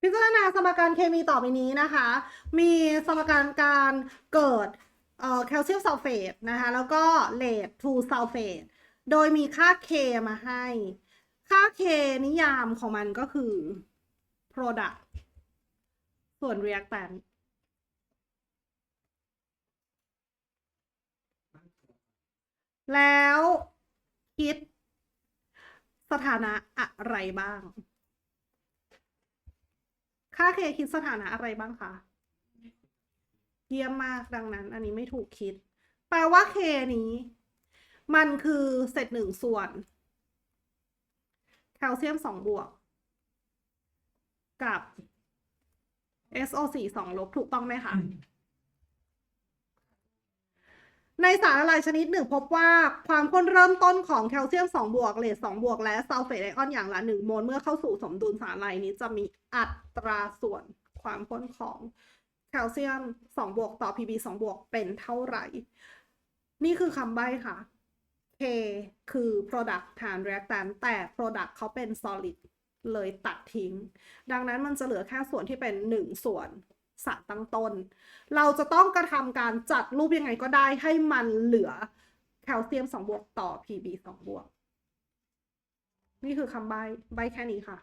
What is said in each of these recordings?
พิจารณาสมการเคมีต่อไปนี้นะคะ มีสมการการเกิดแคลเซียมซัลเฟตนะคะ แล้วก็เลดทูซัลเฟต โดยมีค่า K มาให้ ค่า K นิยามของมันก็คือ product ส่วน reactant แล้วคิดสถานะอะไรบ้าง ค่าเคคิดสถานะอะไรบ้างคะเยี่ยมมากดังนั้น อันนี้ไม่ถูกคิด แปลว่าเคนี้ มันคือเศษหนึ่งส่วน แคลเซียมสองบวก กับ SO4 สองลบถูกต้องไหมคะ ในสารละลายชนิดหนึ่งพบว่าความข้นเริ่มต้นของแคลเซียม 2 บวกเลส2บวกและซัลเฟตไอออนอย่างละ1โมลเมื่อเข้าสู่สมดุลสารละลายนี้จะมีอัตราส่วนความข้นของแคลเซียม 2 บวกต่อ Pb 2 บวกเป็นเท่าไหร่ นี่คือคำใบ้ค่ะ K คือ product ฐาน reactant แต่ product เขาเป็น solid เลยตัดทิ้ง ดังนั้นมันจะเหลือแค่ส่วนที่เป็น 1 ส่วน สารตั้งต้น เราจะต้องกระทำการจัดรูปยังไงก็ได้ให้มันเหลือแคลเซียม 2 บวกต่อ Pb 2 บวก นี่คือคำใบใบแค่นี้ค่ะ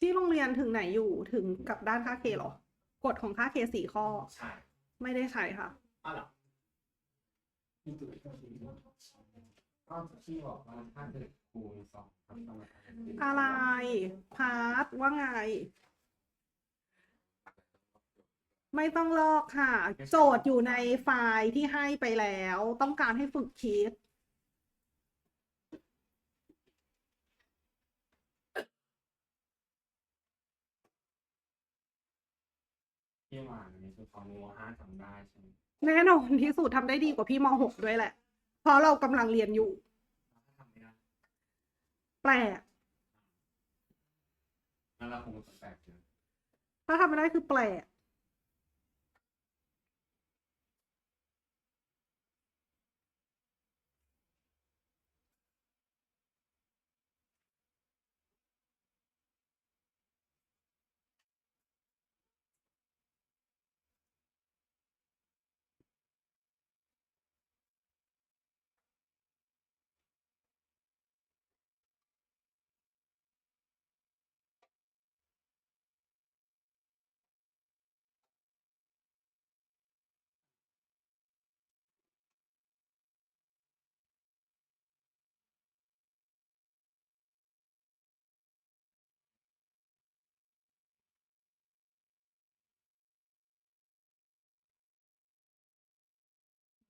ที่โรงเรียนถึงไหนอยู่ถึงกับด้านค่า K หรอกฎของค่า K สี่ข้อ ใช่ไม่ได้ใช้ค่ะอ้าวเหรอที่ตัวก็ที่บอกว่าถ้าเกิดคูณสองทับสมการอะไร พาร์ทว่าไง ไม่ต้องลอกค่ะ โจทย์อยู่ในไฟล์ที่ให้ไปแล้ว ต้องการให้ฝึกคิด ที่วางอันนี้คือฟอร์มูลห้าทำได้ใช่ไหมแน่นอนที่สุดทำได้ดีกว่าพี่ม .6 ด้วยแหละ เพราะเรากำลังเรียนอยู่ แล้วถ้าทำไม่ได้แปลกแล้วเราคงจะแปลกเจอ ถ้าทำไม่ได้คือแปลก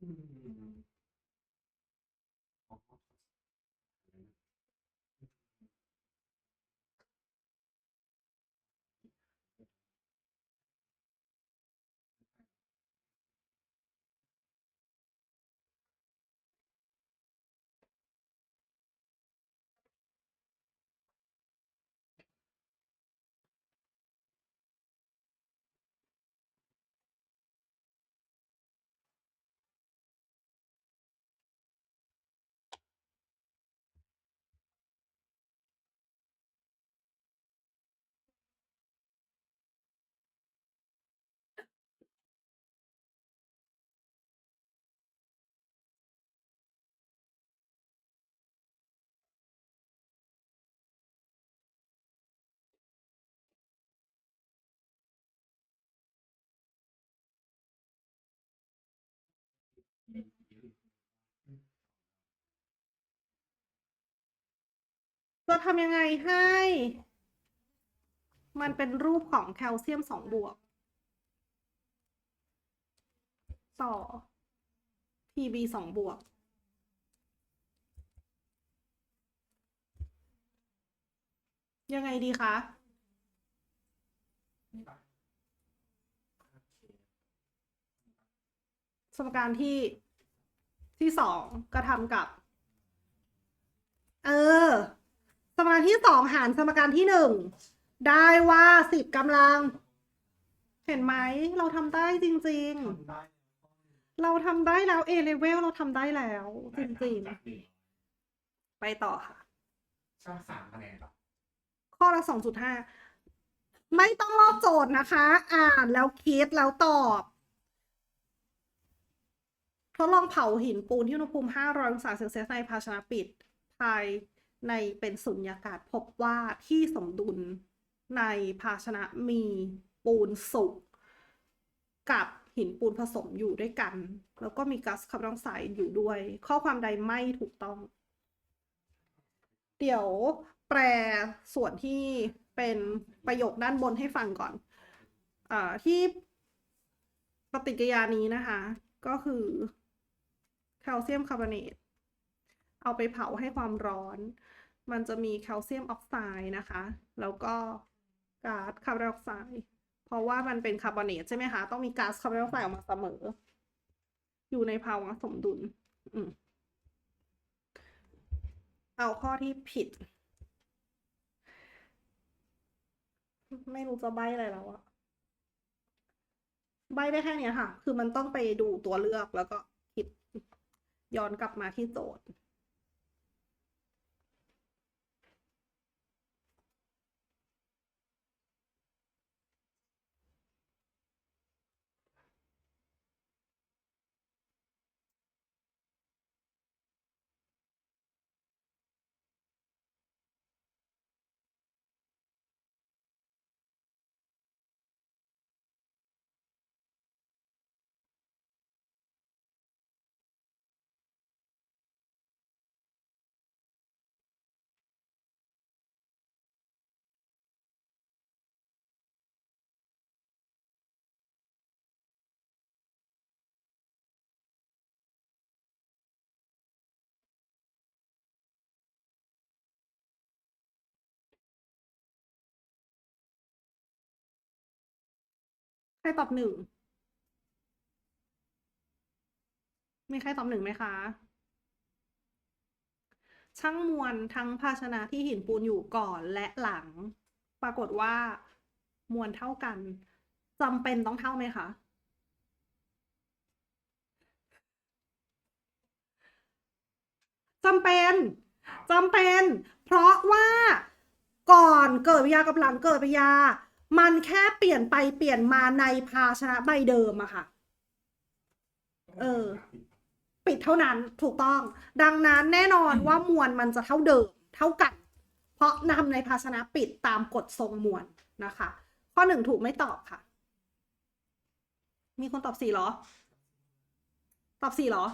จ ทำยังไงให้ มันเป็นรูปของแคลเซียมสองบวก ต่อ Pb สองบวก ยังไงดีคะสมการที่ที่สองก็ทำกับ เออ สมการที่สองหารสมการที่หนึ่งได้ว่าสิบกำลัง เห็นไหมเราทำได้จริงทำได้ๆเราทำได้แล้ว A level เราทำได้แล้ว จริงจากหนึ่งๆ ไปต่อค่ะชอบสามคะแนนหรอข้อละสองจุดห้าไม่ต้องลอกโจทย์นะคะ อ่านแล้วคิดแล้วตอบทดลองเผาหินปูนที่อุณหภูมิ 500 องศาเซลเซียสในภาชนะปิดภาย ในเป็นสุญญากาศพบว่าที่สมดุลในภาชนะมีปูนสุกกับหินปูนผสมอยู่ด้วยกัน แล้วก็มีก๊าซคาร์บอนไดออกไซด์อยู่ด้วย ข้อความใดไม่ถูกต้อง เดี๋ยวแปลส่วนที่เป็นประโยคด้านบนให้ฟังก่อนอที่ปฏิกิริยานี้นะคะ ก็คือแคลเซียมคาร์บอเนต เอาไปเผาให้ความร้อน มันจะมีแคลเซียมออกไซด์นะคะ แล้วก็ก๊าซคาร์บอนไดออกไซด์เพราะว่ามันเป็นคาร์บอเนตใช่ไหมคะ ต้องมีก๊าซคาร์บอนไดออกไซด์ออกมาเสมอ อยู่ในภาวะสมดุล อืมเอาข้อที่ผิด ไม่รู้จะใบ้อะไรแล้วอะใบได้แค่เนี้ยค่ะ คือมันต้องไปดูตัวเลือกแล้วก็คิดย้อนกลับมาที่โจทย์ ใครตอบหนึ่ง มีใครตอบหนึ่งไหมคะ ช่างมวลทั้งภาชนะที่หินปูนอยู่ก่อนและหลัง ปรากฏว่ามวลเท่ากันจำเป็นต้องเท่าไหมคะ จำเป็นจำเป็น เพราะว่าก่อนเกิดวิทยากับหลังเกิดวิทยา มันแค่เปลี่ยนไปเปลี่ยนมาในภาชนะใบเดิมอะค่ะ เออ ปิดเท่านั้นถูกต้อง ดังนั้นแน่นอนว่ามวลมันจะเท่าเดิม เท่ากัน เพราะนำในภาชนะปิดตามกฎทรงมวลนะคะ ข้อหนึ่งถูกไม่ตอบค่ะ มีคนตอบสี่เหรอ ตอบสี่เหรอ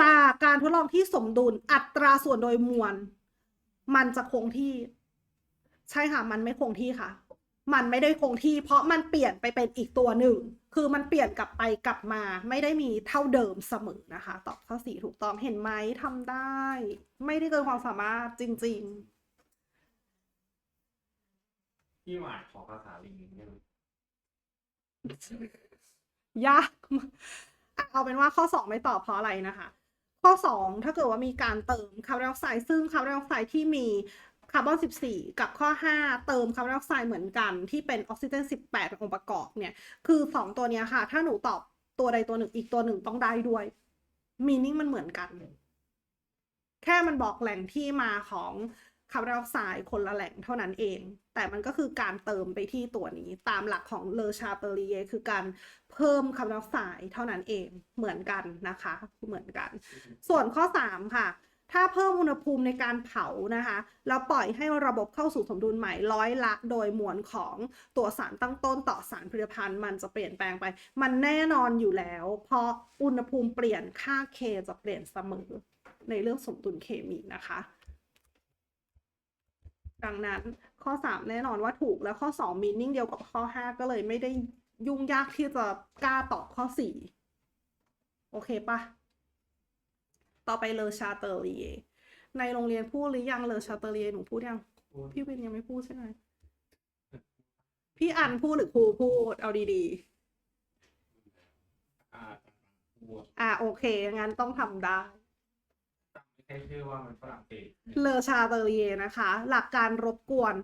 จากการทดลองที่สมดุลอัตราส่วนโดยมวล มันจะคงที่ ใช่ค่ะ มันไม่คงที่ค่ะ มันไม่ได้คงที่ เพราะมันเปลี่ยนไปเป็นอีกตัวหนึ่ง คือมันเปลี่ยนกลับไปกลับมา ไม่ได้มีเท่าเดิมเสมอนะคะ ตอบข้อสี่ถูกต้องเห็นไหมทำได้ ไม่ได้เกินความสามารถจริงพี่หวานขอภาษาลิงได้ไหมๆยากมากอะเอาเป็นว่าข้อสองไม่ตอบเพราะอะไรนะคะ ข้อสองถ้าเกิดว่ามีการเติมคาร์บอนไดออกไซด์ซึ่งคาร์บอนไดออกไซด์ที่มี คาร์บอน 14 กับข้อ 5 เติมคาร์บอนไดออกไซด์เหมือนกันที่เป็นออกซิเจน 18เป็นองค์ประกอบเนี่ย คือ 2 ตัวนี้ค่ะ ถ้าหนูตอบตัวใดตัวหนึ่งอีกตัวหนึ่งต้องได้ด้วยมีนิ่งมันเหมือนกัน แค่มันบอกแหล่งที่มาของคาร์บอนไดออกไซด์คนละแหล่งเท่านั้นเอง แต่มันก็คือการเติมไปที่ตัวนี้ตามหลักของเลอชาเปรียคือการเพิ่มคาร์บอนไดออกไซด์เท่านั้นเองเหมือนกันนะคะ เหมือนกัน ส่วนข้อ 3 ค่ะ ถ้าเพิ่มอุณหภูมิในการเผานะคะแล้วปล่อยให้ระบบเข้าสู่สมดุลใหม่ร้อยละ โดยมวลของตัวสารตั้งต้นต่อสารผลิตภัณฑ์ มันจะเปลี่ยนแปลงไป มันแน่นอนอยู่แล้ว เพราะอุณหภูมิเปลี่ยนค่า K จะเปลี่ยนเสมอในเรื่องสมดุลเคมีนะคะ ดังนั้นข้อ 3 แน่นอนว่าถูกแล้วข้อ 2 มีนิ่งเดียวกับข้อ 5 ก็เลยไม่ได้ยุ่งยากที่จะกล้าตอบข้อ 4 โอเคปะ ต่อไปเลอชาเตอรียในโรงเรียนพูดหรือยังเลอชาเตอรียหนูพูดยัง พี่วินยังไม่พูดใช่ไหมพี่อันพูดหรือครูพูดเอาดีอ่าวัวอ่าโอเค งั้นต้องทำได้ไม่ ใช่ชื่อว่ามันฝรั่งเศสเลอชาเตอรียนะคะ หลักการรบกวน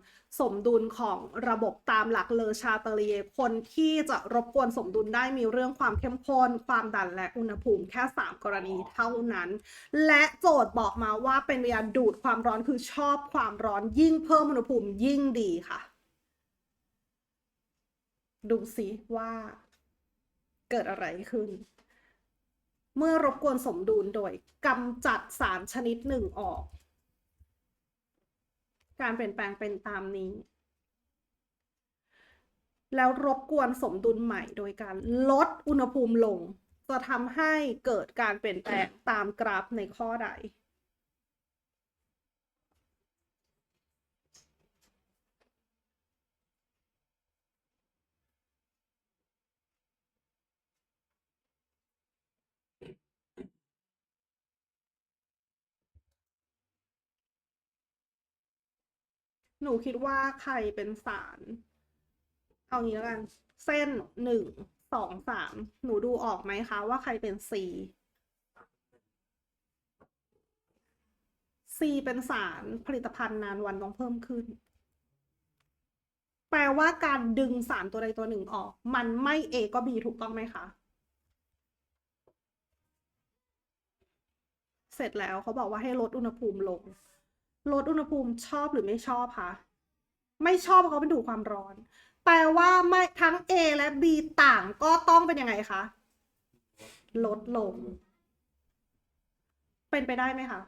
สมดุลของระบบตามหลักเลอชาเตอรียคนที่จะรบกวนสมดุลได้มีเรื่องความเข้มข้น ความดันและอุณหภูมิแค่ 3 กรณีเท่านั้น และโจทย์บอกมาว่าเป็นยาดูดความร้อนคือชอบความร้อนยิ่งเพิ่มอุณหภูมิยิ่งดีค่ะ ดูสิว่าเกิดอะไรขึ้น เมื่อรบกวนสมดุลโดยกำจัดสารชนิดหนึ่งออก การเปลี่ยนแปลงเป็นตามนี้ แล้วรบกวนสมดุลใหม่โดยการลดอุณหภูมิลง จะทำให้เกิดการเปลี่ยนแปลงตามกราฟในข้อใด หนูคิดว่าใครเป็นสาร เอางี้แล้วกัน เส้นหนึ่งสองสามหนูดูออกไหมคะว่าใครเป็น C C เป็นสารผลิตภัณฑ์นานวันต้องเพิ่มขึ้น แปลว่าการดึงสารตัวใดตัวหนึ่งออก มันไม่ A ก็ B ถูกต้องไหมคะ เสร็จแล้วเขาบอกว่าให้ลดอุณหภูมิลง ลดอุณหภูมิชอบหรือไม่ชอบคะไม่ชอบเพราะเขาเป็นดูความร้อน แปลว่าไม่ทั้ง A และ B ต่างก็ต้องเป็นยังไงคะ ลดลง เป็นไปได้ไหมคะ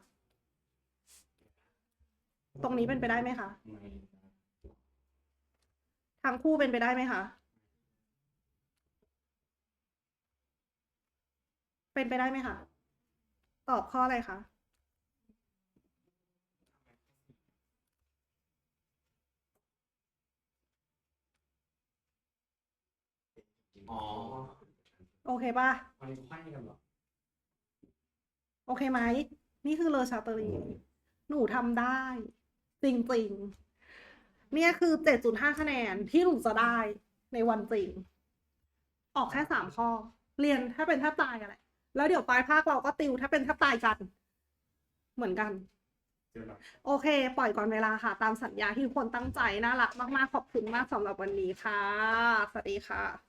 ตรงนี้เป็นไปได้ไหมคะทั้งคู่เป็นไปได้ไหมคะ เป็นไปได้ไหมคะ ตอบข้ออะไรคะ อ๋อโอเคป่ะ มันไขว้กันเหรอโอเคไหม นี่คือเลอชาเตอรี หนูทำได้ จริงๆ เนี่ยคือ 7.5 คะแนนที่หนูจะได้ในวันจริง ออกแค่สามข้อ เรียนถ้าเป็นแทบตายอะไร แล้วเดี๋ยวปลายภาคเราก็ติวถ้าเป็นแทบตายกัน เหมือนกัน เจอแล้วโอเค ปล่อยก่อนเวลาค่ะ ตามสัญญาที่ทุกคนตั้งใจ น่ารักมาก ๆ ขอบคุณมากสำหรับวันนี้ค่ะ สวัสดีค่ะ